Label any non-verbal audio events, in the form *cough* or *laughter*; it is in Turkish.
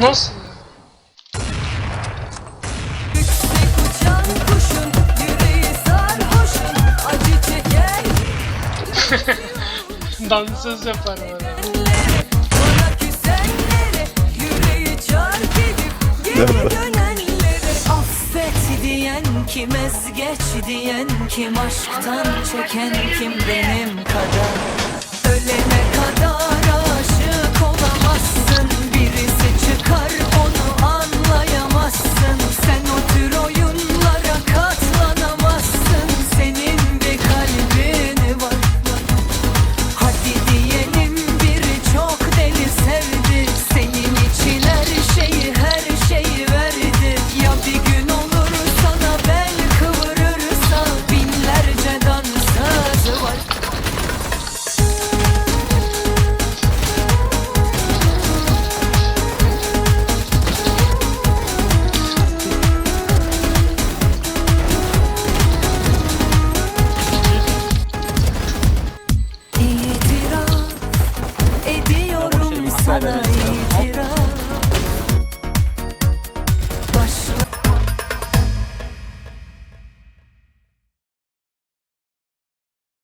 Nasıl? *laughs* Dansöz yapar bana. Kim ezgeç diyen kim aşktan çeken kim benim kadar Güzel.